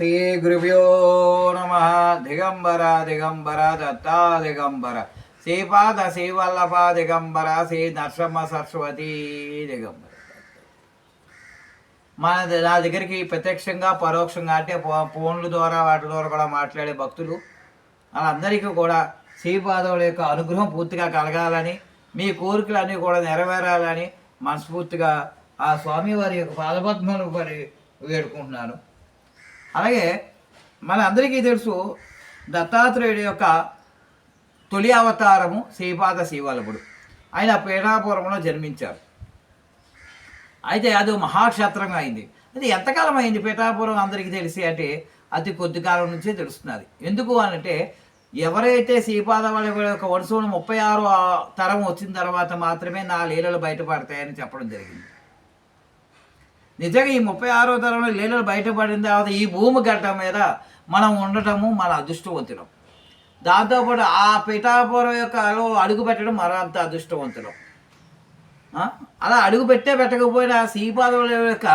శ్రీ గురుభ్యో నమ దిగంబర దిగంబర దత్తా దిగంబర శ్రీపాద శ్రీవల్లభ దిగంబర శ్రీ నరసింహ సరస్వతి దిగంబర మన నా దగ్గరికి ప్రత్యక్షంగా పరోక్షంగా అంటే ఫోన్ల ద్వారా వాటి ద్వారా కూడా మాట్లాడే భక్తులు వాళ్ళందరికీ కూడా శ్రీపాదవుల యొక్క అనుగ్రహం పూర్తిగా కలగాలని మీ కోరికలన్నీ కూడా నెరవేరాలని మనస్ఫూర్తిగా ఆ స్వామివారి యొక్క పాదపద్మను మరి వేడుకుంటున్నాను. అలాగే మన అందరికీ తెలుసు దత్తాత్రేయుడి యొక్క తొలి అవతారము శ్రీపాద శ్రీవల్లభుడు ఆయన పీఠాపురంలో జన్మించారు. అయితే అది మహాక్షేత్రంగా అయింది. అది ఎంతకాలం అయింది పీఠాపురం అందరికీ తెలిసి అంటే అతి కొద్ది కాలం నుంచే తెలుస్తున్నది. ఎందుకు అనంటే ఎవరైతే శ్రీపాద వల్లభుడు యొక్క వంశంలో ముప్పై ఆరు తరం వచ్చిన తర్వాత మాత్రమే నా లీలలు బయటపడతాయని చెప్పడం జరిగింది. నిజంగా ఈ ముప్పై ఆరో తరంలో లీలలు బయటపడిన తర్వాత ఈ భూమి గడ్డ మీద మనం ఉండటము మన అదృష్టవంతులం. దాంతోపాటు ఆ పిఠాపురం యొక్క అడుగు పెట్టడం మరంత అదృష్టవంతులం. అలా అడుగు పెట్టే పెట్టకపోయినా శ్రీపాదవుల యొక్క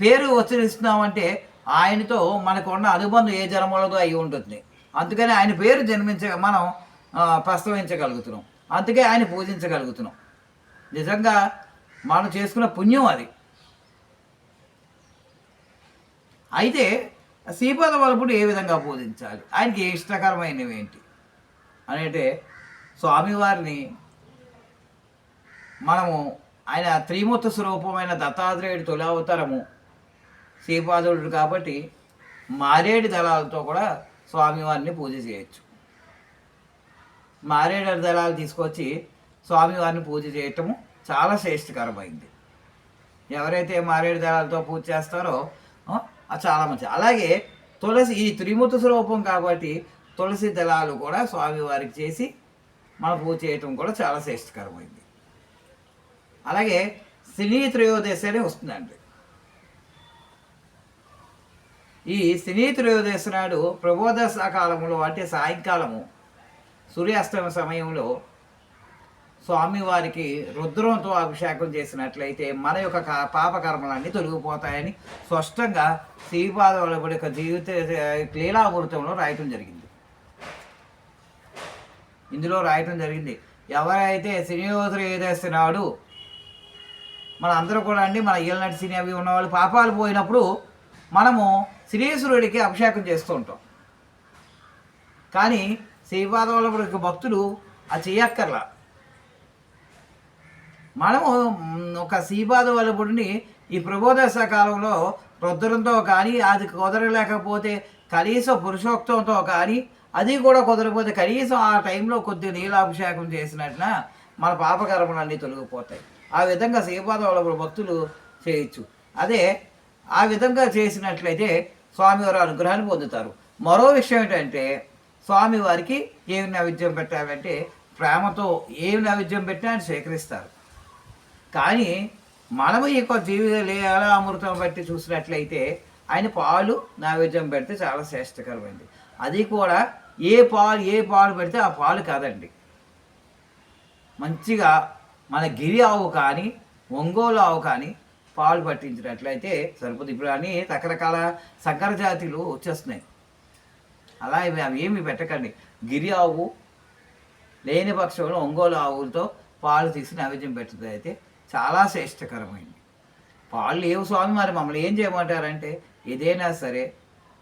పేరు ఉచ్చరిస్తున్నామంటే ఆయనతో మనకు ఉన్న అనుబంధం ఏ జన్మలతో అయి ఉంటుంది. అందుకని ఆయన పేరు జన్మించ మనం ప్రస్తవించగలుగుతున్నాం ప్రస్తావించగలుగుతున్నాం అందుకే ఆయన పూజించగలుగుతున్నాం. నిజంగా మనం చేసుకున్న పుణ్యం అది. అయితే శ్రీపాద వల్లభుడు ఏ విధంగా పూజించాలి ఆయనకి ఇష్టకరమైనవి ఏంటి? అంటే స్వామివారిని మనము ఆయన త్రిమూర్త స్వరూపమైన దత్తాత్రేయుడి తొలి అవతారము శ్రీపాదుడు కాబట్టి మారేడు దళాలతో కూడా స్వామివారిని పూజ చేయొచ్చు. మారేడు దళాలు తీసుకొచ్చి స్వామివారిని పూజ చేయటము చాలా శ్రేష్టకరమైంది. ఎవరైతే మారేడు దళాలతో పూజ చేస్తారో చాలా మంచిది. అలాగే తులసి ఈ త్రిమూర్తి స్వరూపం కాబట్టి తులసి దళాలు కూడా స్వామివారికి చేసి మనం పూజ చేయటం కూడా చాలా శ్రేష్టకరమైంది. అలాగే శని త్రయోదశి అని వస్తుందండి. ఈ శని త్రయోదశి నాడు ప్రబోధ కాలంలో అంటే సాయంకాలము సూర్యాస్తమ సమయంలో స్వామివారికి రుద్రంతో అభిషేకం చేసినట్లయితే మన యొక్క పాపకర్మలన్నీ తొలగిపోతాయని స్పష్టంగా శ్రీపాదవుల యొక్క జీవిత లీలామృతంలో రాయటం జరిగింది. ఇందులో రాయటం జరిగింది. ఎవరైతే శ్రీనివాస నాడు మన అందరూ కూడా అండి మన ఈలనటి సినీ అవి ఉన్నవాళ్ళు పాపాలు పోయినప్పుడు మనము శ్రీసురుడికి అభిషేకం చేస్తూ ఉంటాం. కానీ శ్రీపాదవల్లభుడి యొక్క భక్తులు అది చేయక్కర్లా మనము ఒక శ్రీపాద వల్లభుడిని ఈ ప్రబోధశ కాలంలో రుద్రంతో కానీ అది కుదరలేకపోతే కనీసం పురుషోక్తంతో కానీ అది కూడా కుదరకపోతే కనీసం ఆ టైంలో కొద్దిగా నీలాభిషేకం చేసినట్ల మన పాపకర్మలన్నీ తొలగిపోతాయి. ఆ విధంగా శ్రీపాద వల్లభుడు భక్తులు చేయొచ్చు. అదే ఆ విధంగా చేసినట్లయితే స్వామివారు అనుగ్రహాన్ని పొందుతారు. మరో విషయం ఏంటంటే స్వామివారికి ఏమి నైవేద్యం పెట్టాలంటే ప్రేమతో ఏమి నైవేద్యం పెట్టినా ఆయన స్వీకరిస్తారు. కానీ మనము ఈ యొక్క జీవిత లీల అమృతం బట్టి చూసినట్లయితే ఆయన పాలు నైవేద్యం పెడితే చాలా శ్రేష్టకరమైంది. అది కూడా ఏ పాలు ఏ పాలు పెడితే ఆ పాలు కాదండి. మంచిగా మన గిరి ఆవు కానీ ఒంగోలు ఆవు కానీ పాలు పట్టించినట్లయితే సరిపోతుంది ఇప్పుడు అని రకరకాల సంకర జాతులు వచ్చేస్తున్నాయి. అలా ఇవి అవి ఏమి పెట్టకండి. గిరి ఆవు లేని పక్షంలో ఒంగోలు ఆవులతో పాలు తీసి నైవేద్యం పెట్టినట్లయితే చాలా శ్రేష్టకరమైంది. పాలు లేవు స్వామి మరి మమ్మల్ని ఏం చేయమంటారంటే ఏదైనా సరే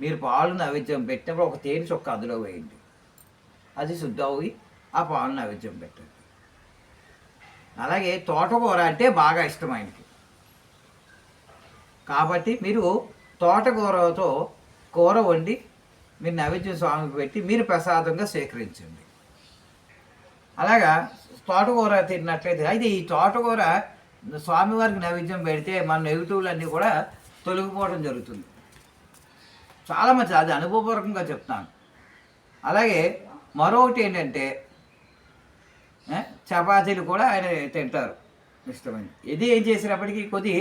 మీరు పాలు నైవేద్యం పెట్టినప్పుడు ఒక తేనె చొక్క అందులో వేయండి. అది శుద్ధ అవి ఆ పాలు నైవేద్యం పెట్టండి. అలాగే తోటకూర అంటే బాగా ఇష్టం ఆయనకి కాబట్టి మీరు తోటకూరతో కూర వండి మీరు నైవేద్యం స్వామికి పెట్టి మీరు ప్రసాదంగా స్వీకరించండి అలాగా తోటకూర తిన్నట్లయితే అయితే ఈ తోటకూర స్వామివారికి నైవేద్యం పెడితే మన నెగిటివ్లు అన్నీ కూడా తొలగిపోవడం జరుగుతుంది. చాలా మంచిది అది అనుభవపూర్వకంగా చెప్తాను. అలాగే మరొకటి ఏంటంటే చపాతీలు కూడా ఆయన తింటారు. ఇష్టమైంది ఇది ఏం చేసినప్పటికీ కొద్ది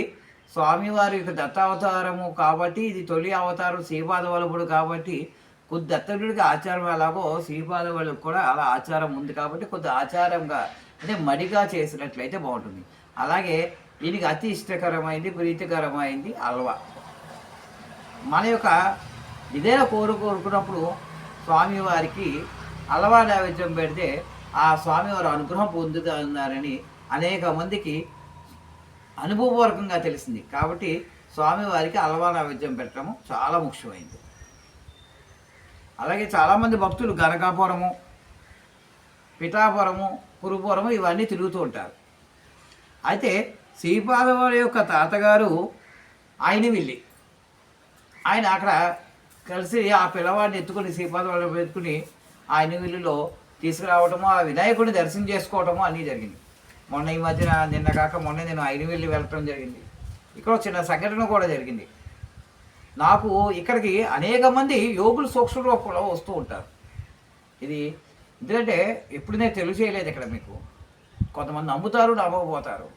స్వామివారి యొక్క దత్తావతారము కాబట్టి ఇది తొలి అవతారం శ్రీపాద వల్లభుడు కాబట్టి కొద్ది దత్తకుడికి ఆచారం ఎలాగో శ్రీపాద వాళ్ళకి కూడా అలా ఆచారం ఉంది కాబట్టి కొద్ది ఆచారంగా అంటే మడిగా చేసినట్లయితే బాగుంటుంది. అలాగే దీనికి అతి ఇష్టకరమైంది ప్రీతికరమైంది అల్వా. మన యొక్క ఇదే కోరు కోరుకున్నప్పుడు స్వామివారికి అలవా నైవేద్యం పెడితే ఆ స్వామివారు అనుగ్రహం పొందుతున్నారని అనేక మందికి అనుభవపూర్వకంగా తెలిసింది. కాబట్టి స్వామివారికి అలవా నైవేద్యం పెట్టడము చాలా ముఖ్యమైంది. అలాగే చాలామంది భక్తులు గనకాపురము పిఠాపురము కురుపురము ఇవన్నీ తిరుగుతూ ఉంటారు. అయితే శ్రీపాదవారి యొక్క తాతగారు ఆయన వెళ్ళి. ఆయన అక్కడ కలిసి ఆ పిల్లవాడిని ఎత్తుకుని శ్రీపాదవాళ్ళు ఎత్తుకుని ఆయన విల్లులో తీసుకురావటము ఆ వినాయకుడిని దర్శనం చేసుకోవటము అన్నీ జరిగింది. మొన్న ఈ మధ్యన నిన్న కాక మొన్న నేను ఆయన వెళ్ళి వెళ్ళటం జరిగింది. ఇక్కడ చిన్న సంఘటన కూడా జరిగింది. నాకు ఇక్కడికి అనేక మంది యోగులు సూక్ష్మ రూపంలో వస్తూ ఉంటారు. ఇది ఎందుకంటే ఎప్పుడు నేను తెలియజేయలేదు ఇక్కడ మీకు. కొంతమంది నమ్ముతారు నమ్మకపోతారు.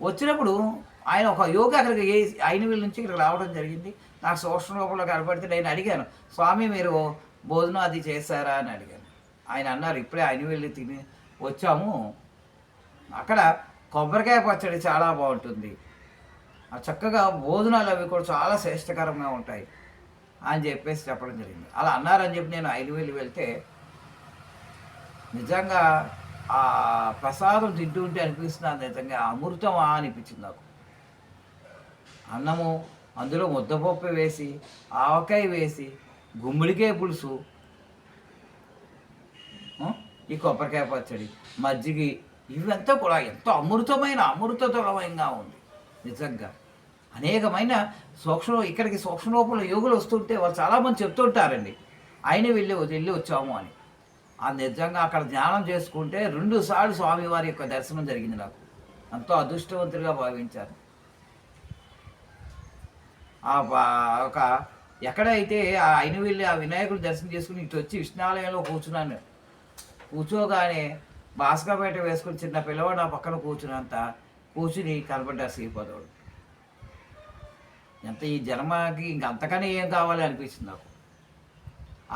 వచ్చినప్పుడు ఆయన ఒక యోగి అక్కడికి ఏ ఆయన వీళ్ళ నుంచి ఇక్కడికి రావడం జరిగింది. నాకు సూక్ష్మ రూపంలో కనపడితే నేను అడిగాను స్వామి మీరు భోజనం అది చేశారా? అని అడిగాను. ఆయన అన్నారు ఇప్పుడే ఆయన వెళ్ళి తిని వచ్చాము. అక్కడ కొబ్బరికాయ పచ్చడి చాలా బాగుంటుంది. ఆ చక్కగా భోజనాలు అవి కూడా చాలా శ్రేష్టకరంగా ఉంటాయి. అని చెప్పేసి చెప్పడం జరిగింది. అలా అన్నారని చెప్పి నేను ఐదు వేలు వెళ్తే నిజంగా ఆ ప్రసాదం తింటూ ఉంటే అనిపిస్తుంది నిజంగా అమృతమా అనిపించింది నాకు. అన్నము అందులో ముద్దపప్పు వేసి ఆవకాయ వేసి గుమ్మడికాయ పులుసు ఈ కొబ్బరికాయ పచ్చడి మజ్జిగి ఇవంతా కూడా ఎంతో అమృతమైన అమృతతరమైనగా ఉంది. నిజంగా. అనేకమైన సూక్ష్మ ఇక్కడికి సూక్ష్మ లోపల యోగులు వస్తుంటే వాళ్ళు చాలామంది చెప్తుంటారండి. ఆయన వెళ్ళి వెళ్ళి వచ్చాము అని. ఆ నిజంగా అక్కడ ధ్యానం చేసుకుంటే రెండు సార్లు స్వామివారి యొక్క దర్శనం జరిగింది నాకు. ఎంతో అదృష్టవంతుడిగా భావించాను ఆ బా- ఒక ఎక్కడైతే ఆ అయిన వెళ్ళి ఆ వినాయకుడు దర్శనం చేసుకుని ఇటు వచ్చి విష్ణాలయంలో కూర్చున్నాను. కూర్చోగానే భాస్కరపేట వేసుకుని చిన్న పిల్లవాడు నా పక్కన కూర్చున్నంత కూర్చుని కనబడ్డారు శ్రీపదవుడు ఎంత ఈ జన్మకి ఇంక ఏం కావాలి అనిపించింది నాకు.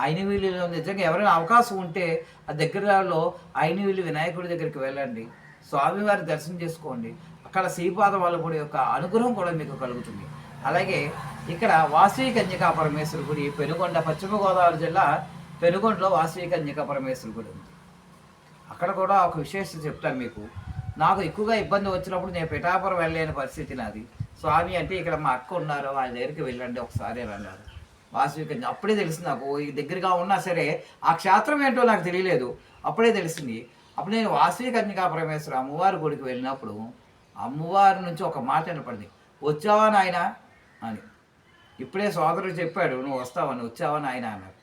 ఆయన వీళ్ళు నిజంగా ఎవరైనా అవకాశం ఉంటే ఆ దగ్గరలో ఆయనవీలి వీళ్ళు వినాయకుడి దగ్గరికి వెళ్ళండి. స్వామివారి దర్శనం చేసుకోండి. అక్కడ శ్రీపాద వాళ్ళ యొక్క అనుగ్రహం కూడా మీకు కలుగుతుంది. అలాగే ఇక్కడ వాసవి కన్యకా పరమేశ్వర గుడి పెనుగొండ పశ్చిమ గోదావరి జిల్లా పెనుగొండలో వాసవి కన్యకా పరమేశ్వర గుడి ఉంది. అక్కడ కూడా ఒక విశేషం చెప్తాను మీకు. నాకు ఎక్కువగా ఇబ్బంది వచ్చినప్పుడు నేను పిఠాపురం వెళ్ళలేని పరిస్థితి నాది. స్వామి అంటే ఇక్కడ మా అక్క ఉన్నారు వాళ్ళ దగ్గరికి వెళ్ళండి ఒకసారి అని అన్నారు. వాసవి అప్పుడే తెలిసింది నాకు దగ్గరగా ఉన్నా సరే ఆ క్షేత్రం ఏంటో నాకు తెలియలేదు. అప్పుడే తెలిసింది. అప్పుడు నేను వాసవి కన్యకా పరమేశ్వర అమ్మవారి గుడికి వెళ్ళినప్పుడు అమ్మవారి నుంచి ఒక మాట వినపడింది. వచ్చావా నాయన? అని. ఇప్పుడే సోదరుడు చెప్పాడు నువ్వు వస్తావని వచ్చావా నాయన? అన్నారు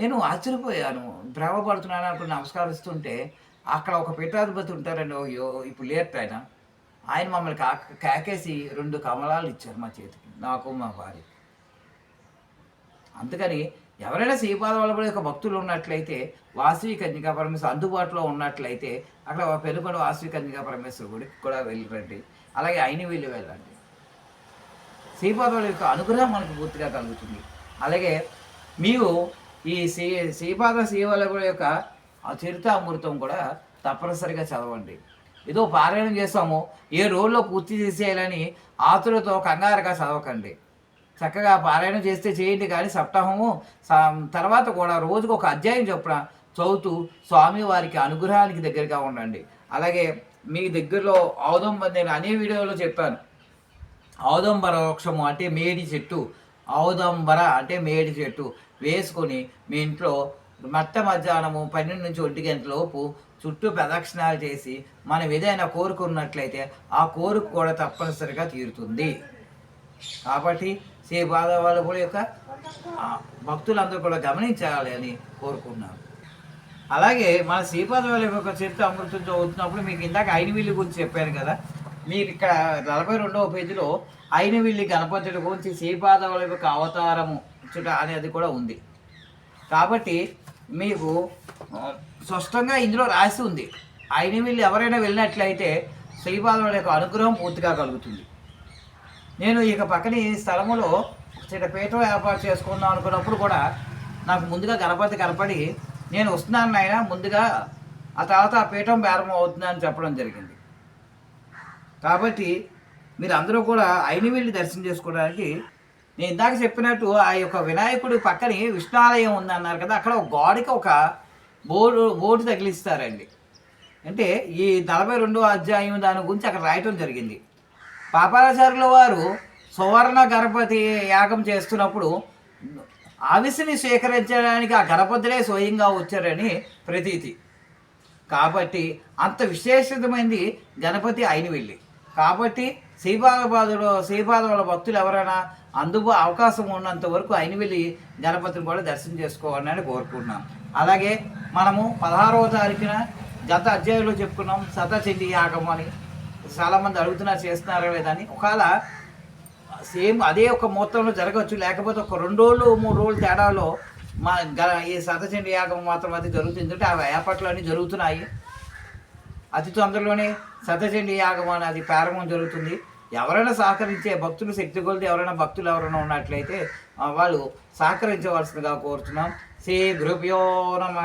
నేను ఆశ్చర్యపోయాను. భ్రమపడుతున్నాను అప్పుడు నమస్కరిస్తుంటే అక్కడ ఒక పీఠాధిపతి ఉంటారండి. ఓ యో- ఇప్పుడు లేట్ ఆయన ఆయన మమ్మల్ని కా కాకేసి రెండు కమలాలు ఇచ్చారు మా చేతికి నాకు మా భార్యకి అందుకని ఎవరైనా శ్రీపాద వాళ్ళ యొక్క భక్తులు ఉన్నట్లయితే వాసవి కన్యకా పరమేశ్వరు అందుబాటులో ఉన్నట్లయితే అక్కడ పెనుకొండ వాసవి కన్యకా పరమేశ్వరు గుడికి కూడా వెళ్ళరండి. అలాగే అయిన వీళ్ళు వెళ్ళండి. శ్రీపాదవుల యొక్క అనుగ్రహం మనకు పూర్తిగా కలుగుతుంది. అలాగే మీరు ఈ శ్రీ శ్రీపాద శ్రీవల్లభుల యొక్క ఆ చరితామృతం కూడా తప్పనిసరిగా చదవండి. ఏదో పారాయణం చేస్తాము ఏ రోజులో పూర్తి చేసేయాలని ఆతులతో కంగారుగా చదవకండి. చక్కగా పారాయణం చేస్తే చేయండి కానీ సప్తాహము తర్వాత కూడా రోజుకు ఒక అధ్యాయం చొప్పున చదువుతూ స్వామివారికి అనుగ్రహానికి దగ్గరగా ఉండండి. అలాగే మీ దగ్గరలో ఔదంబ నేను అనే వీడియోలో చెప్పాను. ఔదంబర వృక్షము అంటే మేడి చెట్టు. ఔదంబర అంటే మేడి చెట్టు. వేసుకొని మీ ఇంట్లో మట్ట మధ్యాహ్నము పన్నెండు నుంచి ఒంటి గంటలోపు చుట్టూ ప్రదక్షిణాలు చేసి మనం ఏదైనా కోరుకున్నట్లయితే ఆ కోరిక కూడా తప్పనిసరిగా తీరుతుంది. కాబట్టి శ్రీ వాళ్ళ కూడా యొక్క భక్తులందరూ కూడా గమనించాలి అని కోరుకున్నాను. అలాగే మన శ్రీపాద వాళ్ళ యొక్క చరిత్ర అమృతం చదువుతున్నప్పుడు మీకు ఇందాక ఐనవిల్లి గురించి చెప్పాను కదా. మీరు ఇక్కడ నలభై రెండవ పేజీలో ఐనవిల్లి గణపతుడి గురించి శ్రీపాద వాళ్ళ యొక్క అవతారము చుట అనేది కూడా ఉంది. కాబట్టి మీకు స్పష్టంగా ఇందులో రాసి ఉంది. ఐనవిల్లి ఎవరైనా వెళ్ళినట్లయితే శ్రీపాద యొక్క అనుగ్రహం పూర్తిగా కలుగుతుంది. నేను ఇక పక్కన ఈ స్థలములో చిన్న పీఠం ఏర్పాటు చేసుకుందాం అనుకున్నప్పుడు కూడా నాకు ముందుగా గణపతి కనపడి నేను వస్తున్నాను నాయన ముందుగా ఆ తర్వాత ఆ పీఠం ప్రారంభం అవుతుందని చెప్పడం జరిగింది. కాబట్టి మీరు అందరూ కూడా అయిన వెళ్ళి దర్శనం చేసుకోవడానికి నేను ఇందాక చెప్పినట్టు ఆ యొక్క వినాయకుడి పక్కనే విష్ణాలయం ఉందన్నారు కదా అక్కడ ఒక గోడకి ఒక బోర్డు బోర్డు తగిలిస్తారండి. అంటే ఈ నలభై రెండో అధ్యాయం దాని గురించి అక్కడ రాయటం జరిగింది. పాపాచారుల వారు సువర్ణ గణపతి యాగం చేస్తున్నప్పుడు ఆవిసిని స్వీకరించడానికి ఆ గణపతులే స్వయంగా వచ్చారని ప్రతీతి. కాబట్టి అంత విశేషమైనది గణపతి అయిన వెళ్ళి. కాబట్టి శ్రీపాదపాదుడు శ్రీపాదముల భక్తులు ఎవరైనా అందుబో అవకాశం ఉన్నంత వరకు అయిన వెళ్ళి గణపతిని కూడా దర్శనం చేసుకోవాలని కోరుకుంటున్నాం అలాగే మనము పదహారవ తారీఖున గత అధ్యాయంలో చెప్పుకున్నాం శతచండి యాగం అని. చాలామంది అడుగుతున్నారు చేస్తున్నారు లేదని ఒకవేళ సేమ్ అదే ఒక మొత్తంలో జరగవచ్చు లేకపోతే ఒక రెండు రోజులు మూడు రోజులు తేడాలో మా గల ఈ సతచండి యాగం మాత్రం అది జరుగుతుంది. ఎందుకంటే ఆ వేపట్లు అన్నీ జరుగుతున్నాయి. అతి తొందరలోనే సతచండి యాగం అనేది ప్రారంభం జరుగుతుంది. ఎవరైనా సహకరించే భక్తులు శక్తి కొలితే ఎవరైనా భక్తులు ఎవరైనా ఉన్నట్లయితే వాళ్ళు సహకరించవలసిందిగా కోరుతున్నాం శ్రీ గురుభ్యో నమ.